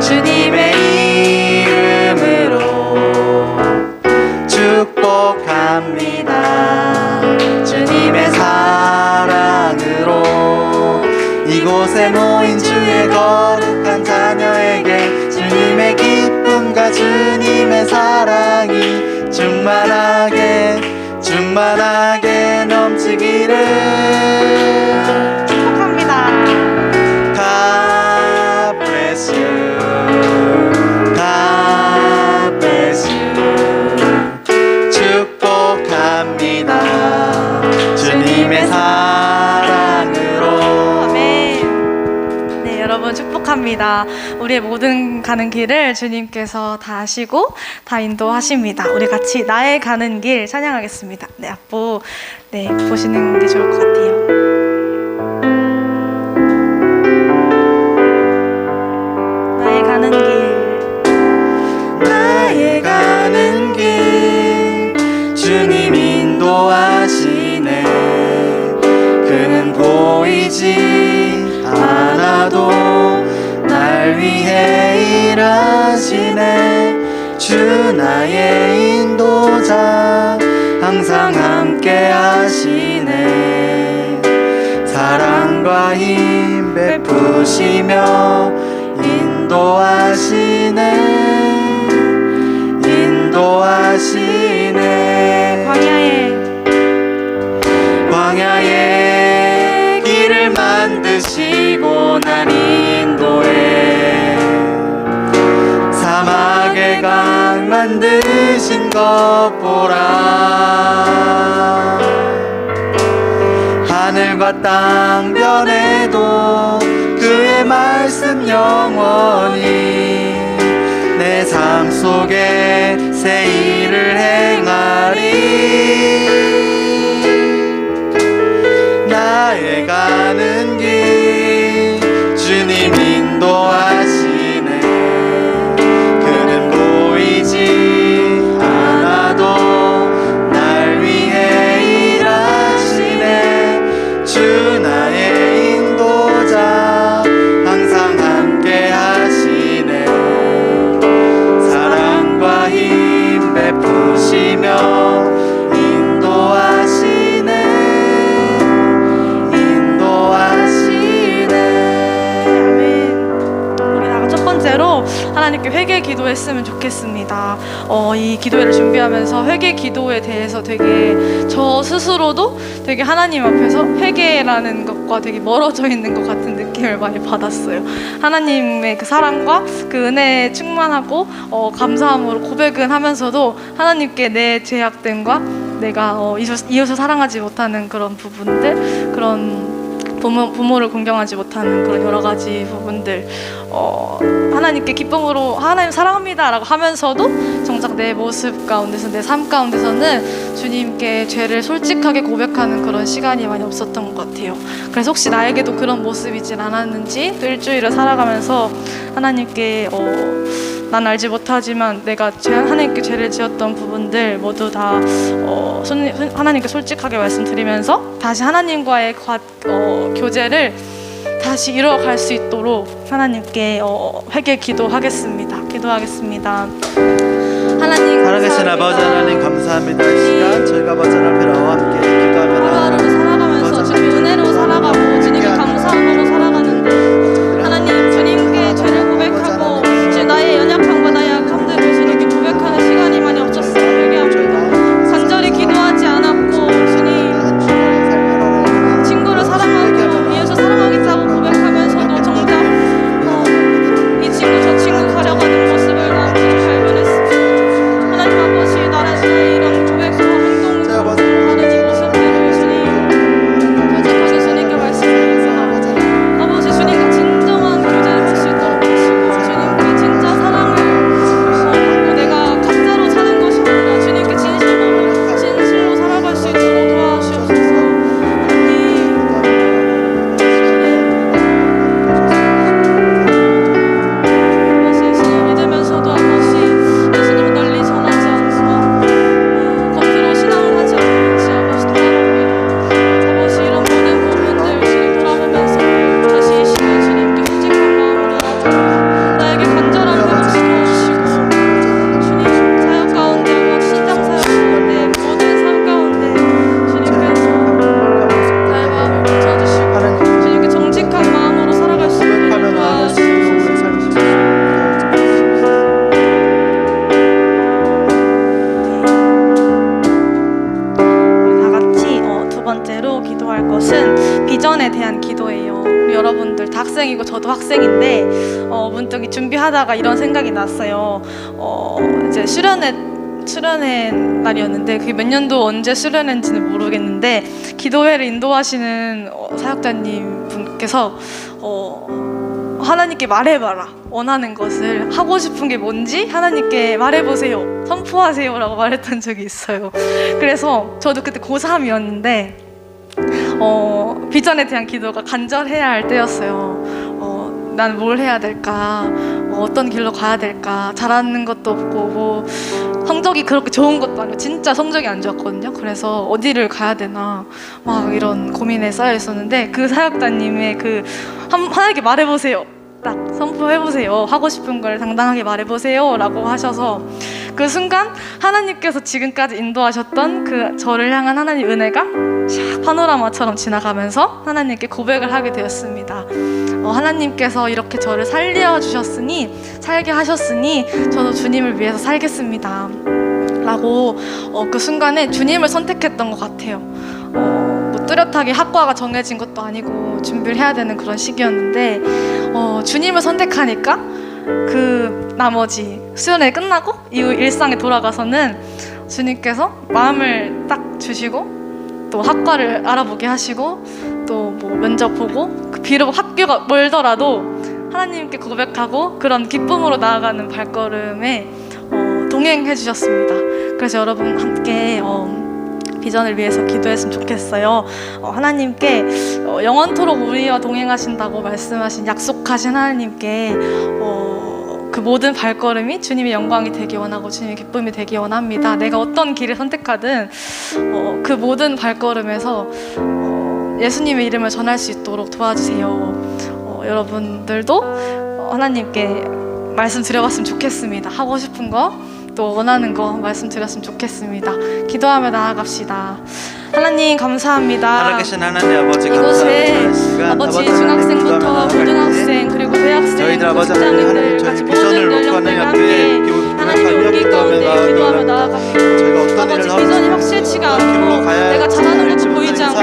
주님의 축복합니다. 우리의 모든 가는 길을 주님께서 다 아시고 다 인도하십니다. 우리 같이 나의 가는 길 찬양하겠습니다. 네, 앞부 네 보시는 게 좋을 것 같아요. 일하시네. 주 나의 인도자 항상 함께 하시네. 사랑과 힘 베푸시며 인도하시네. 인도하시네 만드신 것 보라. 하늘과 땅 변해도 그의 말씀 영원히 내 삶 속에 새 일을 행하리. 나의 가는 하나님께 회개 기도했으면 좋겠습니다. 어, 이 기도회를 준비하면서 회개 기도에 대해서 되게 저 스스로도 되게 하나님 앞에서 회개라는 것과 되게 멀어져 있는 것 같은 느낌을 많이 받았어요. 하나님의 그 사랑과 그 은혜에 충만하고 어, 감사함으로 고백은 하면서도 하나님께 내 죄악됨과 내가 어, 이웃을 사랑하지 못하는 그런 부분들 그런 부모, 부모를 공경하지 못하는 그런 여러 가지 부분들 어, 하나님께 기쁨으로 하나님 사랑합니다라고 하면서도 정작 내 모습 가운데서 내 삶 가운데서는 주님께 죄를 솔직하게 고백하는 그런 시간이 많이 없었던 것 같아요. 그래서 혹시 나에게도 그런 모습이진 않았는지 또 일주일을 살아가면서 하나님께 어, 난 알지 못하지만 내가 죄, 하나님께 죄를 지었던 부분들 모두 다 어, 손- 하나님께 솔직하게 말씀드리면서 다시 하나님과의 과, 어, 교제를 다시 이뤄갈 수 있도록 하나님께 어, 회개 기도하겠습니다. 기도하겠습니다. 하나님 살아계신. 아버지 하나님 감사합니다 이 시간 저희가 아버지 하나님 나와 함께 기도하며 하다가 이런 생각이 났어요. 어, 이제 수련회 수련회 날이었는데 그게 몇 년도 언제 수련회인지는 모르겠는데 기도회를 인도하시는 어, 사역자님 분께서 어, 하나님께 말해봐라 원하는 것을 하고 싶은 게 뭔지 하나님께 말해보세요 선포하세요라고 말했던 적이 있어요. 그래서 저도 그때 고3이었는데 어, 비전에 대한 기도가 간절해야 할 때였어요. 어, 난뭘 해야 될까? 어, 어떤 길로 가야 될까? 잘하는 것도 없고 뭐 성적이 그렇게 좋은 것도 아니고 진짜 성적이 안 좋았거든요. 그래서 어디를 가야 되나 막 이런 고민에 쌓여 있었는데 그 사역자님의 그 한, 하나님께 말해보세요. 딱 선포해보세요. 하고 싶은 걸 당당하게 말해보세요. 라고 하셔서 그 순간 하나님께서 지금까지 인도하셨던 그 저를 향한 하나님 은혜가 샥 파노라마처럼 지나가면서 하나님께 고백을 하게 되었습니다. 어, 하나님께서 이렇게 저를 살려 주셨으니 살게 하셨으니 저도 주님을 위해서 살겠습니다. 라고 어, 그 순간에 주님을 선택했던 것 같아요. 어, 뭐 뚜렷하게 학과가 정해진 것도 아니고 준비를 해야 되는 그런 시기였는데 어, 주님을 선택하니까 그 나머지 수련회 끝나고 이후 일상에 돌아가서는 주님께서 마음을 딱 주시고 또 학과를 알아보게 하시고 또 뭐 면접 보고 그 비록 학교가 멀더라도 하나님께 고백하고 그런 기쁨으로 나아가는 발걸음에 어, 동행해 주셨습니다. 그래서 여러분 함께 어, 비전을 위해서 기도했으면 좋겠어요. 어, 하나님께 어, 영원토록 우리와 동행하신다고 말씀하신 약속하신 하나님께 어, 그 모든 발걸음이 주님의 영광이 되기 원하고 주님의 기쁨이 되기 원합니다. 내가 어떤 길을 선택하든 어, 그 모든 발걸음에서 어, 예수님의 이름을 전할 수 있도록 도와주세요. 어, 여러분들도 어, 하나님께 말씀 드려봤으면 좋겠습니다. 하고 싶은 거, 또 원하는 거 말씀드렸으면 좋겠습니다. 기도하며 나아갑시다. 하나님 감사합니다. 살아계신 하나님 아버지 이곳에 감사합니다. 아버지 하나님 중학생부터 고등학생 그리고 대학생 저희들 그리고 아버지 하나님 직장인들 저희 같이 비전을 모든 연령대가 함께 기도하며 온기 가운데 기도하며 나아갑니다. 아버지 비전이 확실치가 않고 내가 잘하는 것도 보이지 않고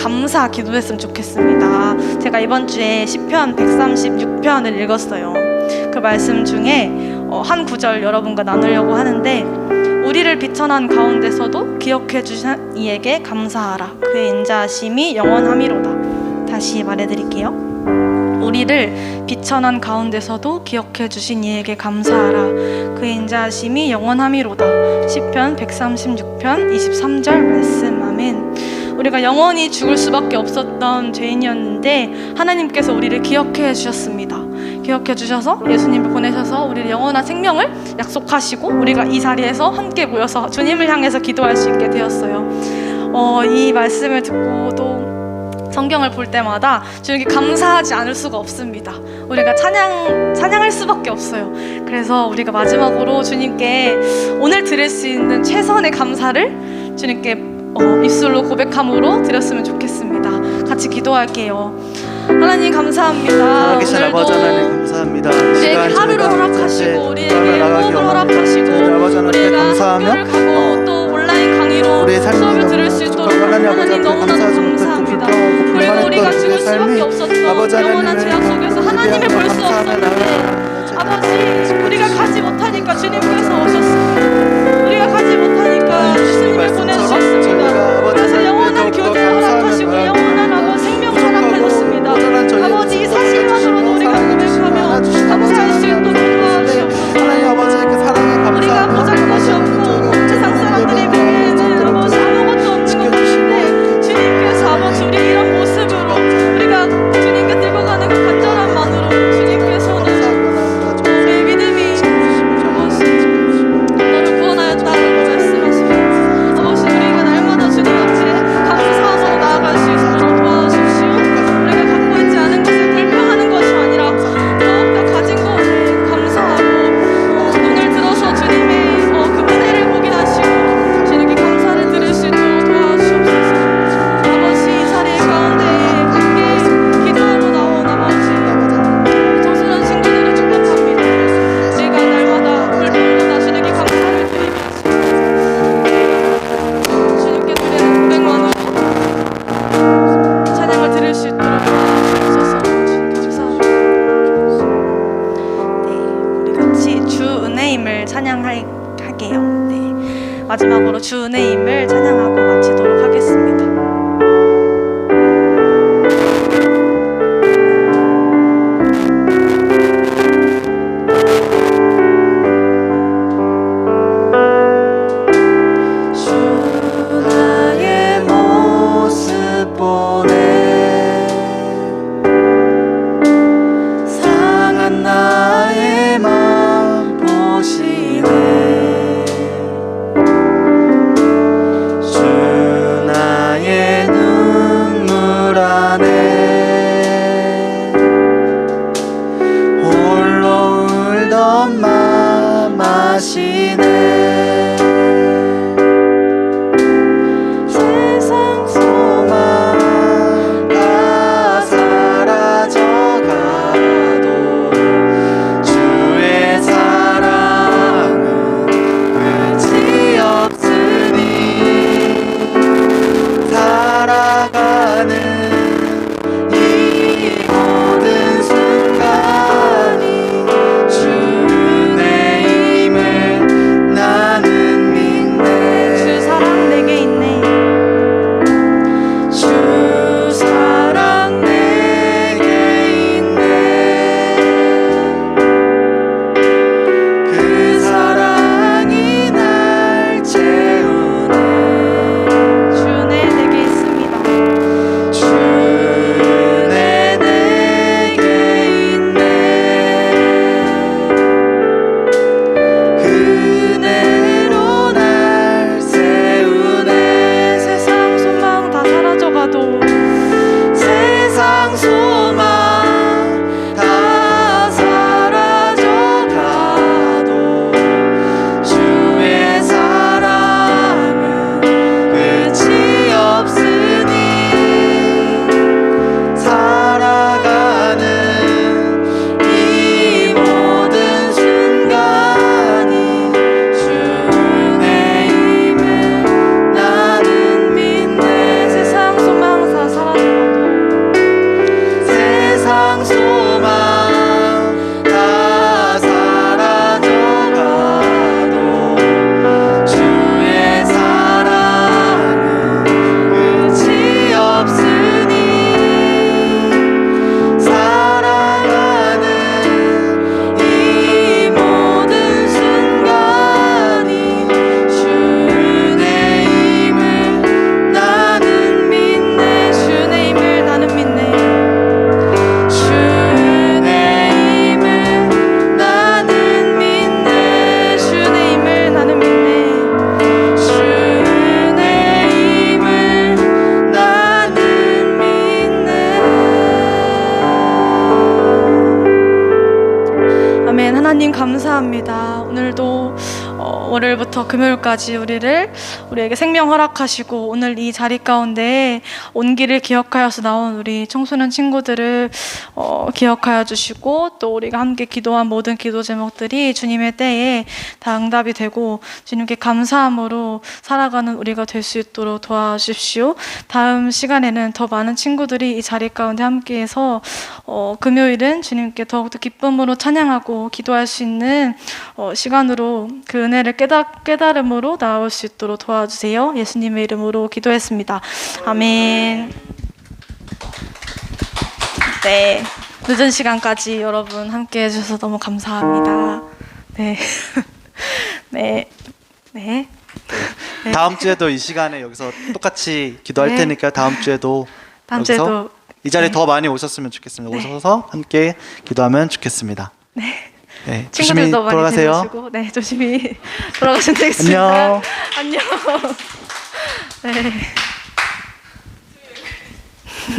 감사 기도했으면 좋겠습니다. 제가 이번 주에 시편 136편을 읽었어요. 그 말씀 중에 어, 한 구절 여러분과 나누려고 하는데 우리를 비천한 가운데서도 기억해 주신 이에게 감사하라. 그의 인자하심이 영원함이로다. 다시 말해 드릴게요. 우리를 비천한 가운데서도 기억해 주신 이에게 감사하라. 그의 인자하심이 영원함이로다. 시편 136편 23절 말씀. 아멘 우리가 영원히 죽을 수밖에 없었던 죄인이었는데 하나님께서 우리를 기억해 주셨습니다 기억해 주셔서 예수님을 보내셔서 우리를 영원한 생명을 약속하시고 우리가 이 자리에서 함께 모여서 주님을 향해서 기도할 수 있게 되었어요. 어, 이 말씀을 듣고 또 성경을 볼 때마다 주님께 감사하지 않을 수가 없습니다. 우리가 찬양 찬양할 수밖에 없어요. 그래서 우리가 마지막으로 주님께 오늘 드릴 수 있는 최선의 감사를 주님께 어, 입술로 고백함으로 드렸으면 좋겠습니다. 같이 기도할게요. 하나님 감사합니다. 오늘도 아버지 하나님 감사합니다. 우리에게 하루를 허락하시고 우리에게 오늘 허락하시고 우리가 감사하며 가고 또 온라인 강의로 수업을 들을 수 있도록 하나님 너무나 감사합니다. 그리고 우리가 죽을 수밖에 없었던 영원한 죄악 속에서 하나님의 볼수 없었는데 아버지 우리가 가지 못하니까 주님께서 Silvio 하나님 감사합니다. 오늘도 어, 월요일부터 금요일까지 우리를 우리에게 생명 허락하시고 오늘 이 자리 가운데 온기를 기억하여서 나온 우리 청소년 친구들을 어, 기억하여 주시고 또 우리가 함께 기도한 모든 기도 제목들이 주님의 때에 다 응답이 되고 주님께 감사함으로 살아가는 우리가 될 수 있도록 도와주십시오. 다음 시간에는 더 많은 친구들이 이 자리 가운데 함께해서 어, 금요일은 주님께 더욱더 기쁨으로 찬양하고 기도할 수 있는 어, 시간으로 그 은혜 를 깨닫, 깨달음으로 나올 수 있도록 도와주세요. 예수님의 이름으로 기도했습니다. 아멘. 네. 늦은 시간까지 여러분 함께 해주셔서 너무 감사합니다. 네. 네. 네. 네. 다음 주에도 이 시간에 여기서 똑같이 기도할 네. 테니까 다음 주에도 다음 주에도 이 자리에 네. 더 많이 오셨으면 좋겠습니다. 네. 오셔서 함께 기도하면 좋겠습니다. 네. 네, 조심히 친구들도 많이 돌아가세요. 데려오시고 네 조심히 돌아가시면 되겠습니다. 안녕. 안녕. 네.